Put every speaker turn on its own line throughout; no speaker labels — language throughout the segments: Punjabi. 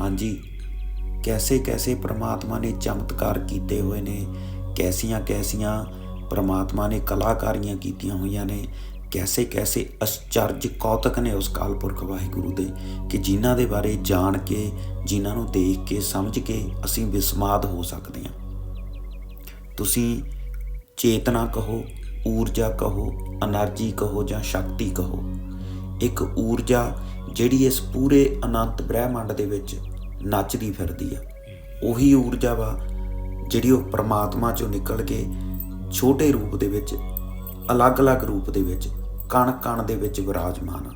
ਹਾਂਜੀ, ਕੈਸੇ ਕੈਸੇ ਪ੍ਰਮਾਤਮਾ ਨੇ ਚਮਤਕਾਰ ਕੀਤੇ ਹੋਏ ਨੇ, ਕੈਸੀਆਂ ਕੈਸੀਆਂ ਪ੍ਰਮਾਤਮਾ ਨੇ ਕਲਾਕਾਰੀਆਂ ਕੀਤੀਆਂ ਹੋਈਆਂ ਨੇ, ਕੈਸੇ ਕੈਸੇ ਅਸ਼ਚਰਜ ਕੌਤਕ ਨੇ ਉਸ ਕਾਲਪੁਰਖ ਵਾਹਿਗੁਰੂ ਦੇ ਕਿ ਜਿਨ੍ਹਾਂ ਦੇ ਬਾਰੇ ਜਾਣ ਕੇ, ਜਿਨ੍ਹਾਂ ਨੂੰ ਦੇਖ ਕੇ, ਸਮਝ ਕੇ ਅਸੀਂ ਵਿਸਮਾਦ ਹੋ ਸਕਦੇ ਹਾਂ। ਤੁਸੀਂ ਚੇਤਨਾ ਕਹੋ, ਊਰਜਾ ਕਹੋ એનર્ਜੀ ਕਹੋ ਜਾਂ ਸ਼ਕਤੀ ਕਹੋ, ਇੱਕ ਊਰਜਾ ਜਿਹੜੀ ਇਸ ਪੂਰੇ ਅਨੰਤ ਬ੍ਰਹਿਮੰਡ ਦੇ ਵਿੱਚ ਨੱਚਦੀ ਫਿਰਦੀ ਆ। ਉਹੀ ਊਰਜਾ ਵਾ ਜਿਹੜੀ ਉਹ ਪ੍ਰਮਾਤਮਾ ਚੋਂ ਨਿਕਲ ਕੇ ਛੋਟੇ ਰੂਪ ਦੇ ਵਿੱਚ, ਅਲੱਗ-ਅਲੱਗ ਰੂਪ ਦੇ ਵਿੱਚ, ਕਣ-ਕਣ ਦੇ ਵਿੱਚ ਵਿਰਾਜਮਾਨ ਆ।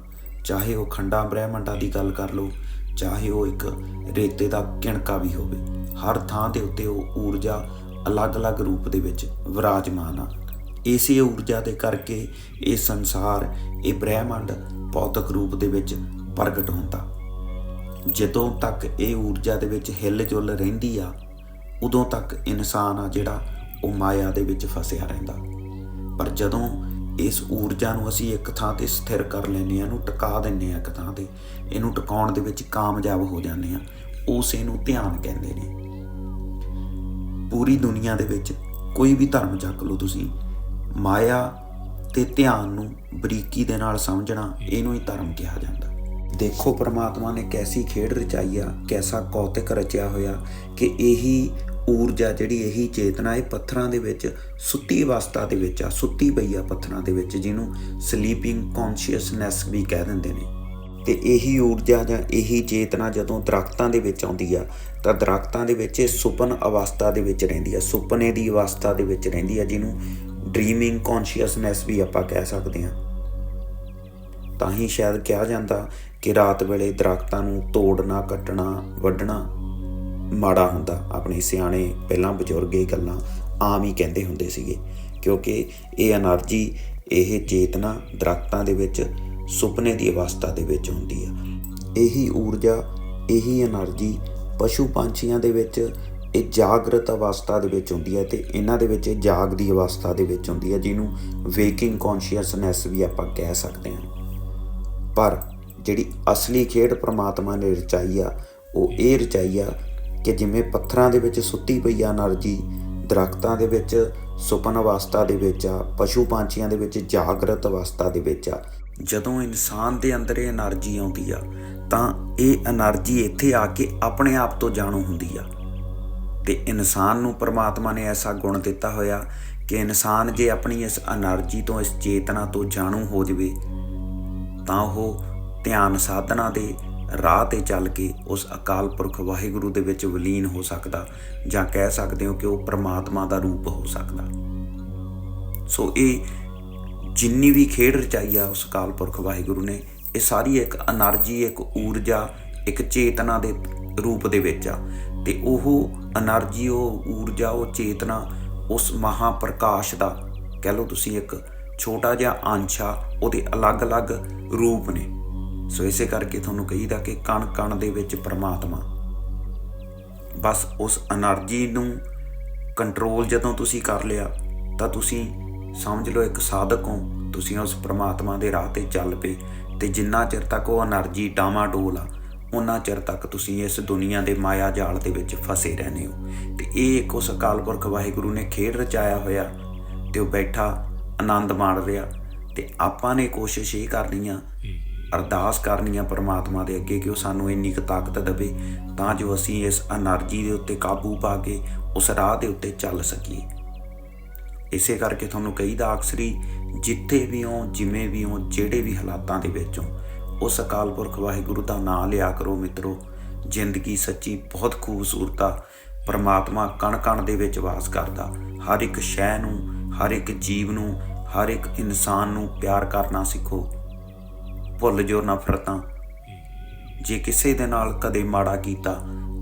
ਚਾਹੇ ਉਹ ਖੰਡਾਂ ਬ੍ਰਹਿਮੰਡਾਂ ਦੀ ਗੱਲ ਕਰ ਲਓ, ਚਾਹੇ ਉਹ ਇੱਕ ਰੇਤੇ ਦਾ ਕਿਣਕਾ ਵੀ ਹੋਵੇ, ਹਰ ਥਾਂ ਦੇ ਉੱਤੇ ਉਹ ਊਰਜਾ ਅਲੱਗ-ਅਲੱਗ ਰੂਪ ਦੇ ਵਿੱਚ ਵਿਰਾਜਮਾਨ ਆ। ਇਸੇ ਊਰਜਾ ਦੇ ਕਰਕੇ ਇਹ ਸੰਸਾਰ, ਇਹ ਬ੍ਰਹਿਮੰਡ ਭੌਤਿਕ ਰੂਪ ਦੇ ਵਿੱਚ ਪ੍ਰਗਟ ਹੁੰਦਾ। ਜਦੋਂ ਤੱਕ ਇਹ ਊਰਜਾ ਦੇ ਵਿੱਚ ਹਿੱਲ-ਜੁਲ ਰਹਿੰਦੀ ਆ, ਉਦੋਂ ਤੱਕ ਇਨਸਾਨ ਆ ਜਿਹੜਾ ਉਹ ਮਾਇਆ ਦੇ ਵਿੱਚ ਫਸਿਆ ਰਹਿੰਦਾ। ਪਰ ਜਦੋਂ ਇਸ ਊਰਜਾ ਨੂੰ ਅਸੀਂ ਇੱਕ ਥਾਂ ਤੇ ਸਥਿਰ ਕਰ ਲੈਂਦੇ ਆ ਇਹਨੂੰ ਟਿਕਾ ਦਿੰਨੇ ਆ ਇੱਕ ਥਾਂ ਤੇ, ਇਹਨੂੰ ਟਿਕਾਉਣ ਦੇ ਵਿੱਚ ਕਾਮਯਾਬ ਹੋ ਜਾਂਦੇ ਆ ਉਸੇ ਨੂੰ ਧਿਆਨ ਕਹਿੰਦੇ ਨੇ। ਪੂਰੀ ਦੁਨੀਆ ਦੇ ਵਿੱਚ ਕੋਈ ਵੀ ਧਰਮ ਚੱਕ ਲਓ ਤੁਸੀਂ, ਮਾਇਆ ਤੇ ਧਿਆਨ ਨੂੰ ਬਰੀਕੀ ਦੇ ਨਾਲ ਸਮਝਣਾ ਇਹਨੂੰ ਹੀ ਧਰਮ ਕਿਹਾ ਜਾਂਦਾ। ਦੇਖੋ ਪ੍ਰਮਾਤਮਾ ਨੇ ਕੈਸੀ ਖੇਡ ਰਚਾਈ ਆ, ਕੈਸਾ ਕੌਤਿਕ ਰਚਿਆ ਹੋਇਆ ਕਿ ਇਹੀ ਊਰਜਾ ਜਿਹੜੀ ਇਹੀ ਚੇਤਨਾ ਇਹ ਪੱਥਰਾਂ ਦੇ ਵਿੱਚ, ਸੁੱਤੀ ਅਵਸਥਾ ਦੇ ਵਿੱਚ ਆ, ਸੁੱਤੀ ਪਈ ਆ ਪੱਥਰਾਂ ਦੇ ਵਿੱਚ ਜਿਹਨੂੰ ਸਲੀਪਿੰਗ ਕੌਨਸ਼ੀਅਸਨੈਸ ਵੀ ਕਹਿ ਦਿੰਦੇ ਨੇ। ਤੇ ਇਹੀ ਊਰਜਾ ਜਾਂ ਇਹੀ ਚੇਤਨਾ ਜਦੋਂ ਦਰਖਤਾਂ ਦੇ ਵਿੱਚ ਆਉਂਦੀ ਆ, ਤਾਂ ਦਰਖਤਾਂ ਦੇ ਵਿੱਚ ਇਹ ਸੁਪਨ ਅਵਸਥਾ ਦੇ ਵਿੱਚ ਰਹਿੰਦੀ ਆ, ਸੁਪਨੇ ਦੀ ਅਵਸਥਾ ਦੇ ਵਿੱਚ ਰਹਿੰਦੀ ਆ ਜਿਹਨੂੰ ਡ੍ਰੀਮਿੰਗ ਕੌਨਸ਼ੀਅਸਨੈਸ ਵੀ ਆਪਾਂ ਕਹਿ ਸਕਦੇ ਹਾਂ। ਤਾਂ ਹੀ ਸ਼ਾਇਦ ਕਿਹਾ ਜਾਂਦਾ ਕਿ ਰਾਤ ਵੇਲੇ ਦਰਖਤਾਂ ਨੂੰ ਤੋੜਨਾ, ਕੱਟਣਾ, ਵੱਢਣਾ ਮਾੜਾ ਹੁੰਦਾ। ਆਪਣੇ ਸਿਆਣੇ ਪਹਿਲਾਂ ਬਜ਼ੁਰਗ ਇਹ ਗੱਲਾਂ ਆਮ ਹੀ ਕਹਿੰਦੇ ਹੁੰਦੇ ਸੀਗੇ, ਕਿਉਂਕਿ ਇਹ એનર્ਜੀ ਇਹ ਚੇਤਨਾ ਦਰਖਤਾਂ ਦੇ ਵਿੱਚ, ਸੁਪਨੇ ਦੀ ਅਵਸਥਾ ਦੇ ਵਿੱਚ ਹੁੰਦੀ ਆ। ਇਹੀ ਊਰਜਾ, ਇਹੀ એનર્ਜੀ ਪਸ਼ੂ ਪੰਛੀਆਂ ਦੇ ਵਿੱਚ, ਇਹ ਜਾਗਰਤ ਅਵਸਥਾ ਦੇ ਵਿੱਚ ਹੁੰਦੀ ਹੈ ਤੇ ਇਹਨਾਂ ਦੇ ਵਿੱਚ ਇਹ ਜਾਗਦੀ ਅਵਸਥਾ ਦੇ ਵਿੱਚ ਹੁੰਦੀ ਹੈ ਜਿਹਨੂੰ ਵੇਕਿੰਗ ਕੌਨਸ਼ੀਅਸਨੈਸ ਵੀ ਆਪਾਂ ਕਹਿ ਸਕਦੇ ਹਾਂ। ਪਰ ਜਿਹੜੀ ਅਸਲੀ ਖੇਡ ਪ੍ਰਮਾਤਮਾ ਨੇ ਰਚਾਈ ਆ, ਉਹ ਇਹ ਰਚਾਈ ਆ ਕਿ ਜਿਵੇਂ ਪੱਥਰਾਂ ਦੇ ਵਿੱਚ ਸੁੱਤੀ ਪਈ ਆ એનર્ਜੀ, ਦਰਖਤਾਂ ਦੇ ਵਿੱਚ ਸੁਪਨ ਅਵਸਥਾ ਦੇ ਵਿੱਚ ਆ, ਪਸ਼ੂ ਪੰਛੀਆਂ ਦੇ ਵਿੱਚ ਜਾਗਰਤ ਅਵਸਥਾ ਦੇ ਵਿੱਚ ਆ, ਜਦੋਂ ਇਨਸਾਨ ਦੇ ਅੰਦਰ ਇਹ એનર્ਜੀ ਆਉਂਦੀ ਆ, ਤਾਂ ਇਹ એનર્ਜੀ ਇੱਥੇ ਆ ਕੇ ਆਪਣੇ ਆਪ ਤੋਂ ਜਾਣੂ ਹੁੰਦੀ ਆ। ਤੇ ਇਨਸਾਨ ਨੂੰ ਪਰਮਾਤਮਾ ਨੇ ਐਸਾ ਗੁਣ ਦਿੱਤਾ ਹੋਇਆ ਕਿ ਇਨਸਾਨ ਜੇ ਆਪਣੀ ਇਸ એનર્ਜੀ ਤੋਂ, ਇਸ ਚੇਤਨਾ ਤੋਂ ਜਾਣੂ ਹੋ ਜਵੇ ਤਾਂ ਉਹ ਧਿਆਨ ਸਾਧਨਾ ਦੇ ਰਾਹ ਤੇ ਚੱਲ ਕੇ ਉਸ ਅਕਾਲ ਪੁਰਖ ਵਾਹਿਗੁਰੂ ਦੇ ਵਿੱਚ ਵਿਲੀਨ ਹੋ ਸਕਦਾ ਜਾਂ ਕਹਿ ਸਕਦੇ ਹੋ ਕਿ ਉਹ ਪ੍ਰਮਾਤਮਾ ਦਾ ਰੂਪ ਹੋ ਸਕਦਾ। ਸੋ ਇਹ ਜਿੰਨੀ ਵੀ ਖੇਡ ਰਚਾਈ ਆ ਉਸ ਅਕਾਲ ਪੁਰਖ ਵਾਹਿਗੁਰੂ ਨੇ, ਇਹ ਸਾਰੀ ਇੱਕ એનર્ਜੀ ਇੱਕ ਊਰਜਾ, ਇੱਕ ਚੇਤਨਾ ਦੇ ਰੂਪ ਦੇ ਵਿੱਚ ਆ ਤੇ ਉਹ એનર્ਜੀ ਉਹ ਊਰਜਾ, ਉਹ ਚੇਤਨਾ ਉਸ ਮਹਾ ਪ੍ਰਕਾਸ਼ ਦਾ, ਕਹਿ ਲਓ ਤੁਸੀਂ ਇੱਕ ਛੋਟਾ ਜਿਹਾ ਅੰਸ਼ਾ ਉਹਦੇ ਅਲੱਗ-ਅਲੱਗ ਰੂਪ ਨੇ। ਸੋ ਇਸੇ ਕਰਕੇ ਤੁਹਾਨੂੰ ਕਹੀਦਾ ਕਿ ਕਣ-ਕਣ ਦੇ ਵਿੱਚ ਪਰਮਾਤਮਾ। ਬਸ ਉਸ એનર્ਜੀ ਨੂੰ ਕੰਟਰੋਲ ਜਦੋਂ ਤੁਸੀਂ ਕਰ ਲਿਆ, ਤਾਂ ਤੁਸੀਂ ਸਮਝ ਲਓ ਇੱਕ ਸਾਧਕ ਹੋ। ਤੁਸੀਂ ਉਸ ਪਰਮਾਤਮਾ ਦੇ ਰਾਹ ਤੇ ਚੱਲ ਪਏ ਤੇ ਜਿੰਨਾ ਚਿਰ ਤੱਕ ਉਹ એનર્ਜੀ ਟਾਮਾਡੋਲ ਆ ਉਹਨਾਂ ਚਿਰ ਤੱਕ ਤੁਸੀਂ ਇਸ ਦੁਨੀਆ ਦੇ ਮਾਇਆ ਜਾਲ ਦੇ ਵਿੱਚ ਫਸੇ ਰਹਨੇ ਹੋ। ਤੇ ਇਹ ਇੱਕ ਉਸ ਅਕਾਲ ਪੁਰਖ ਵਾਹਿਗੁਰੂ ਨੇ ਖੇਡ ਰਚਾਇਆ ਹੋਇਆ ਤੇ ਉਹ ਬੈਠਾ ਆਨੰਦ ਮਾਣ ਰਿਹਾ ਤੇ ਆਪਾਂ ਨੇ ਕੋਸ਼ਿਸ਼ ਇਹ ਕਰਨੀ ਆ, ਅਰਦਾਸ ਕਰਨੀ ਆ ਪਰਮਾਤਮਾ ਦੇ ਅੱਗੇ ਕਿ ਉਹ ਸਾਨੂੰ ਇੰਨੀ ਕੁ ਤਾਕਤ ਦੇਵੇ ਤਾਂ ਜੋ ਅਸੀਂ ਇਸ એનર્ਜੀ ਦੇ ਉੱਤੇ ਕਾਬੂ ਪਾ ਕੇ ਉਸ ਰਾਹ ਦੇ ਉੱਤੇ ਚੱਲ ਸਕੀਏ। ਇਸੇ ਕਰਕੇ ਤੁਹਾਨੂੰ ਕਹੀਦਾ ਅਕਸਰੀ, ਜਿੱਥੇ ਵੀ ਹੋ, ਜਿਵੇਂ ਵੀ ਹੋ, ਜਿਹੜੇ ਵੀ ਹਾਲਾਤਾਂ ਦੇ ਵਿੱਚ ਹੋ, ਉਸ ਅਕਾਲ ਪੁਰਖ ਵਾਹਿਗੁਰੂ ਦਾ ਨਾਮ ਲਿਆ ਕਰੋ ਮਿੱਤਰੋ। ਜ਼ਿੰਦਗੀ ਸੱਚੀ ਬਹੁਤ ਖੂਬਸੂਰਤ ਆ, ਪਰਮਾਤਮਾ ਕਣ ਕਣ ਦੇ ਵਿੱਚ ਵਾਸ ਕਰਦਾ, ਹਰ ਇੱਕ ਸ਼ੈ ਨੂੰ ਹਰ ਇੱਕ ਜੀਵ ਨੂੰ, ਹਰ ਇੱਕ ਇਨਸਾਨ ਨੂੰ ਪਿਆਰ ਕਰਨਾ ਸਿੱਖੋ। ਭੁੱਲ ਜੋ ਨਫ਼ਰਤਾਂ ਜੇ ਕਿਸੇ ਦੇ ਨਾਲ ਕਦੇ ਮਾੜਾ ਕੀਤਾ,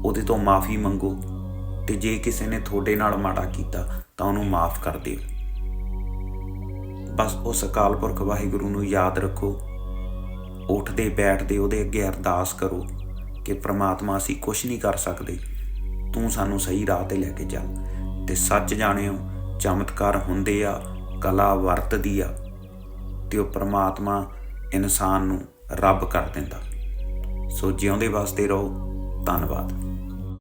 ਉਹਦੇ ਤੋਂ ਮਾਫੀ ਮੰਗੋ। ਤੇ ਜੇ ਕਿਸੇ ਨੇ ਤੁਹਾਡੇ ਨਾਲ ਮਾੜਾ ਕੀਤਾ, ਤਾਂ ਉਹਨੂੰ ਮਾਫ ਕਰ ਦਿਓ। ਬਸ ਉਸ ਅਕਾਲ ਪੁਰਖ ਵਾਹਿਗੁਰੂ ਨੂੰ ਯਾਦ ਰੱਖੋ। ਉੱਠਦੇ, ਬੈਠਦੇ, ਉਹਦੇ ਅੱਗੇ ਅਰਦਾਸ ਕਰੋ ਕਿ ਪ੍ਰਮਾਤਮਾ ਅਸੀਂ ਕੁਝ ਨਹੀਂ ਕਰ ਸਕਦੇ। ਤੂੰ ਸਾਨੂੰ ਸਹੀ ਰਾਹ ਤੇ ਲੈ ਕੇ ਚੱਲ। ਤੇ ਸੱਚ ਜਾਣਿਓ ਚਮਤਕਾਰ ਹੁੰਦੇ ਆ, ਕਲਾ ਵਰਤਦੀ ਆ ਤੇ ਉਹ ਪ੍ਰਮਾਤਮਾ ਇਨਸਾਨ ਨੂੰ ਰੱਬ ਕਰ ਦਿੰਦਾ। ਸੋ ਜਿਉਂਦੇ ਵਾਸਤੇ ਰਹੋ। ਧੰਨਵਾਦ।